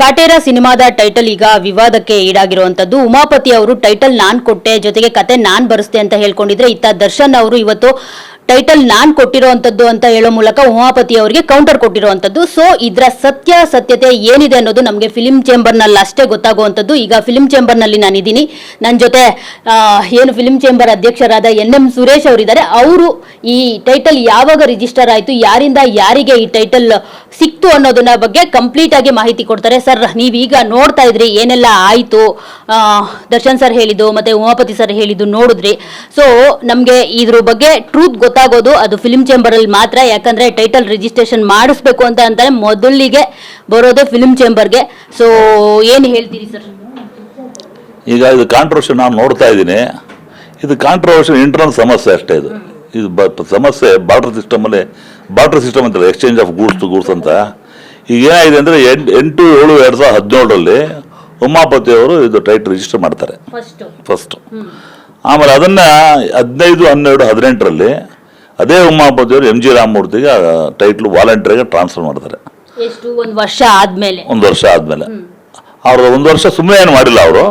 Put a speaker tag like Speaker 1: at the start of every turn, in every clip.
Speaker 1: ಕಾಟೇರ ಸಿನಿಮಾದ ಟೈಟಲ್ ಈಗ ವಿವಾದಕ್ಕೆ ಈಡಾಗಿರುವಂತದ್ದು ಉಮಾಪತಿ ಅವರು ಟೈಟಲ್ ನಾನ್ ಕೊಟ್ಟೆ, ಜೊತೆಗೆ ಕತೆ ನಾನ್ ಬರೆಸ್ತೆ ಅಂತ ಹೇಳ್ಕೊಂಡಿದ್ರೆ, ಇತ್ತ ದರ್ಶನ್ ಅವರು ಇವತ್ತು ಟೈಟಲ್ ನಾನ್ ಕೊಟ್ಟಿರುವಂತದ್ದು ಅಂತ ಹೇಳೋ ಮೂಲಕ ಉಮಾಪತಿ ಅವರಿಗೆ ಕೌಂಟರ್ ಕೊಟ್ಟಿರುವಂತದ್ದು ಸೊ ಇದರ ಸತ್ಯ ಸತ್ಯತೆ ಏನಿದೆ ಅನ್ನೋದು ನಮಗೆ ಫಿಲಿಂ ಚೇಂಬರ್ನಲ್ಲಿ ಅಷ್ಟೇ ಗೊತ್ತಾಗುವಂತದ್ದು ಈಗ ಫಿಲಿಂ ಚೇಂಬರ್ನಲ್ಲಿ ನಾನಿದ್ದೀನಿ. ನನ್ನ ಜೊತೆ ಏನು ಫಿಲಿಂ ಚೇಂಬರ್ ಅಧ್ಯಕ್ಷರಾದ ಎನ್ ಎಂ ಸುರೇಶ್ ಅವರಿದ್ದಾರೆ. ಅವರು ಈ ಟೈಟಲ್ ಯಾವಾಗ ರಿಜಿಸ್ಟರ್ ಆಯಿತು, ಯಾರಿಂದ ಯಾರಿಗೆ ಈ ಟೈಟಲ್ ಸಿಕ್ತು ಅನ್ನೋದನ್ನ ಬಗ್ಗೆ ಕಂಪ್ಲೀಟ್ ಆಗಿ ಮಾಹಿತಿ ಕೊಡ್ತಾರೆ. ಸರ್ ನೀವೀಗ ನೋಡ್ತಾ ಇದ್ರಿ, ಏನೆಲ್ಲ ಆಯಿತು? ದರ್ಶನ್ ಸರ್ ಹೇಳಿದ್ದು, ಮತ್ತೆ ಉಮಾಪತಿ ಸರ್ ಹೇಳಿದ್ದು ನೋಡಿದ್ರಿ. ಸೊ ನಮಗೆ ಇದ್ರ ಬಗ್ಗೆ ಟ್ರೂತ್ ಗೊತ್ತಾಗೋದು ಅದು ಫಿಲಿಂ ಚೇಂಬರ್ ಅಲ್ಲಿ ಮಾತ್ರ. ಯಾಕಂದ್ರೆ ಟೈಟಲ್ ರಿಜಿಸ್ಟ್ರೇಷನ್ ಮಾಡಿಸ್ಬೇಕು ಅಂತ ಅಂತಾರೆ ಮೊದಲಿಗೆ ಬರೋದು ಫಿಲಿಂ ಚೇಂಬರ್ಗೆ ಸೊ ಏನು ಹೇಳ್ತೀರಿ ಸರ್
Speaker 2: ಈಗ ಇದು ಕಾಂಟ್ರವರ್ಷನ್ ನಾನು ನೋಡ್ತಾ ಇದ್ದೀನಿ. ಇದು ಕಾಂಟ್ರವರ್ಷನ್ ಇಂಟರ್ನಲ್ ಸಮಸ್ಯೆ ಅಷ್ಟೇ ಇದು. ಇದು ಬ ಸಮಸ್ಯೆ ಬಾರ್ಡರ್ ಸಿಸ್ಟಮಲ್ಲಿ ಬಾರ್ಡರ್ ಸಿಸ್ಟಮ್ ಅಂತಲ್ಲ exchange of goods to goods ಅಂತ. ಈಗ ಏನಾಗಿದೆ ಅಂದರೆ ಎಂಟು ಎಂಟು ಏಳು ಎರಡು ಸಾವಿರದ ಹದಿನೇಳರಲ್ಲಿ ಉಮಾಪತಿ ಅವರು ಇದು ಟೈಟ್ ರಿಜಿಸ್ಟರ್ ಮಾಡ್ತಾರೆ.
Speaker 1: ಫಸ್ಟ್
Speaker 2: ಫಸ್ಟ್ ಆಮೇಲೆ ಅದನ್ನು ಹದಿನೈದು ಹನ್ನೆರಡು ಹದಿನೆಂಟರಲ್ಲಿ ಅದೇ ಉಮಾಪತಿ ಅವರು ಎಂ ಜಿ ರಾಮಮೂರ್ತಿಗೆ ಟೈಟ್ಲು ವಾಲಂಟಿಯರ್ಗೆ ಟ್ರಾನ್ಸ್ಫರ್ ಮಾಡ್ತಾರೆ.
Speaker 1: ಎಷ್ಟು? ಒಂದು ವರ್ಷ ಆದ್ಮೇಲೆ.
Speaker 2: ಒಂದು ವರ್ಷ ಆದ್ಮೇಲೆ. ಅವ್ರು ಒಂದು ವರ್ಷ ಸುಮ್ಮನೆ ಏನು ಮಾಡಿಲ್ಲ ಅವರು.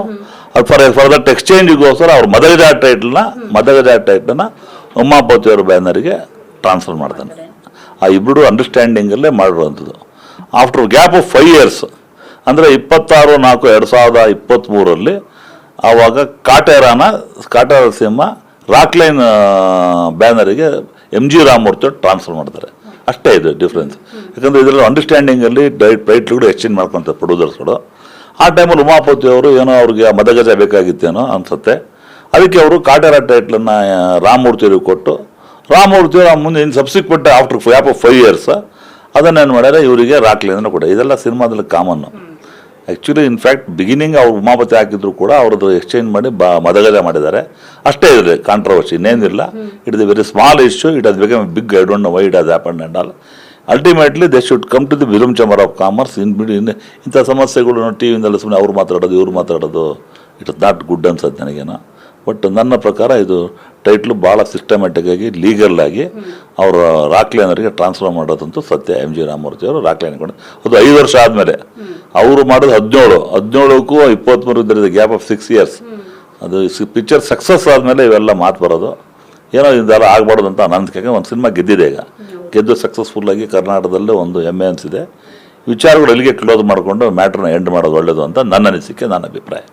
Speaker 2: ಅದು ಫಾರ್ ಫಾರ್ ದಟ್ ಎಕ್ಸ್ಚೇಂಜಿಗೋಸ್ಕರ ಅವ್ರು ಮದಗಜ ಟೈಟ್ಲನ್ನ ಮದಗಜ ಟೈಟ್ಲನ್ನ ಉಮಾಪತಿ ಬ್ಯಾನರಿಗೆ ಬ್ಯಾನರ್ಗೆ ಟ್ರಾನ್ಸ್ಫರ್ ಮಾಡ್ತಾನೆ. ಆ ಇಬ್ಬರು ಅಂಡರ್ಸ್ಟ್ಯಾಂಡಿಂಗಲ್ಲೇ ಮಾಡಿರುವಂಥದ್ದು. After gap of five years ಅಂದರೆ ಇಪ್ಪತ್ತಾರು ನಾಲ್ಕು ಎರಡು ಸಾವಿರದ ಇಪ್ಪತ್ತ್ಮೂರಲ್ಲಿ ಆವಾಗ ಕಾಟೇರಾನ ಕಾಟೇರ ಸಿಂಹ ರಾಕ್ಲೈನ್ ಬ್ಯಾನರಿಗೆ ಎಂ ಜಿ ರಾಮಮೂರ್ತಿ ಟ್ರಾನ್ಸ್ಫರ್ ಮಾಡ್ತಾರೆ. ಅಷ್ಟೇ ಇದು ಡಿಫ್ರೆನ್ಸ್ ಯಾಕಂದರೆ ಇದರಲ್ಲಿ ಅಂಡರ್ಸ್ಟ್ಯಾಂಡಿಂಗಲ್ಲಿ ಡೈಟ್ ಕೂಡ ಎಕ್ಸ್ಚೇಂಜ್ ಮಾಡ್ಕೊತಾರೆ ಪ್ರೊಡ್ಯೂಸರ್ಸ್ಗಳು ಆ ಟೈಮಲ್ಲಿ ಉಮಾಪತಿ ಅವರು ಏನೋ ಅವ್ರಿಗೆ ಮದಗಜ ಬೇಕಾಗಿತ್ತೇನೋ ಅನ್ಸುತ್ತೆ. ಅದಕ್ಕೆ ಅವರು ಕಾಟೇರ ಟೈಟ್ಲನ್ನು ರಾಮಮೂರ್ತಿಯವ್ರಿಗೆ ಕೊಟ್ಟು ರಾಮಮೂರ್ತಿ ಮುಂದೆ ಇನ್ನು subsequent after of five years ಅದನ್ನೇನು ಮಾಡ್ಯಾರ, ಇವರಿಗೆ ರಾಕ್ಲೈನ್ ಕೊಡ ಇದೆಲ್ಲ ಸಿನಿಮಾದಲ್ಲಿ ಕಾಮನ್ನು ಆ್ಯಕ್ಚುಲಿ ಇನ್ಫ್ಯಾಕ್ಟ್ ಬಿಗಿನಿಂಗ್ ಅವ್ರು ಉಮಾಪತಿ ಹಾಕಿದ್ರು ಕೂಡ ಅವ್ರದ್ದು ಎಕ್ಸ್ಚೇಂಜ್ ಮಾಡಿ ಬಾ ಮದಗಲೆ ಮಾಡಿದ್ದಾರೆ. ಅಷ್ಟೇ ಇದೆ ಕಾಂಟ್ರವರ್ಸಿ ಇನ್ನೇನಿಲ್ಲ it is very small issue it has become big I don't know why it has happen and all ultimately they should come to the film chamber of commerce in ಬಿಡಿ ಇನ್ ಇಂಥ ಸಮಸ್ಯೆಗಳು ಟಿ ವಿಯಿಂದಲ್ಲ ಸುಮ್ಮನೆ ಅವ್ರು ಮಾತಾಡೋದು ಇವ್ರು ಮಾತಾಡೋದು. ಇಟ್ ಇಸ್ ನಾಟ್ ಗುಡ್ ಅನ್ಸತ್ತೆ ನನಗೇನೋ. ಬಟ್ ನನ್ನ ಪ್ರಕಾರ ಇದು ಟೈಟ್ಲು ಭಾಳ ಸಿಸ್ಟಮ್ಯಾಟಿಕ್ಕಾಗಿ ಲೀಗಲ್ ಆಗಿ ಅವರು ರಾಕ್ಲೈನರಿಗೆ ಟ್ರಾನ್ಸ್ಫರ್ ಮಾಡೋದಂತೂ ಸತ್ಯ. ಎಂ ಜಿ ರಾಮಮೂರ್ತಿ ಅವರು ರಾಕ್ಲೈನ್ ಕೊಡೋದು ಅದು ಐದು ವರ್ಷ ಆದಮೇಲೆ. ಅವರು ಮಾಡೋದು ಹದಿನೇಳು, ಹದಿನೇಳಕ್ಕೂ ಇಪ್ಪತ್ತ್ಮೂರು ಇದ್ದರೆ ಗ್ಯಾಪ್ ಆಫ್ ಸಿಕ್ಸ್ ಇಯರ್ಸ್ ಅದು ಪಿಕ್ಚರ್ ಸಕ್ಸಸ್ ಆದಮೇಲೆ ಇವೆಲ್ಲ ಮಾತು ಬರೋದು. ಏನೋ ಇದೆಲ್ಲ ಆಗ್ಬಾರ್ದು ಅಂತ ಅನಂತಕ್ಕೆ ಒಂದು ಸಿನಿಮಾ ಗೆದ್ದಿದೆ ಈಗ. ಗೆದ್ದು ಸಕ್ಸಸ್ಫುಲ್ಲಾಗಿ ಕರ್ನಾಟಕದಲ್ಲೇ ಒಂದು ಹೆಮ್ಮೆ ಅನಿಸಿದೆ. ವಿಚಾರಗಳು ಅಲ್ಲಿಗೆ ಕ್ಲೋಸ್ ಮಾಡಿಕೊಂಡು ಮ್ಯಾಟ್ರನ್ನ ಎಂಡ್ ಮಾಡೋದು ಒಳ್ಳೆಯದು ಅಂತ ನನ್ನ ಅನಿಸಿಕೆ, ನನ್ನ ಅಭಿಪ್ರಾಯ.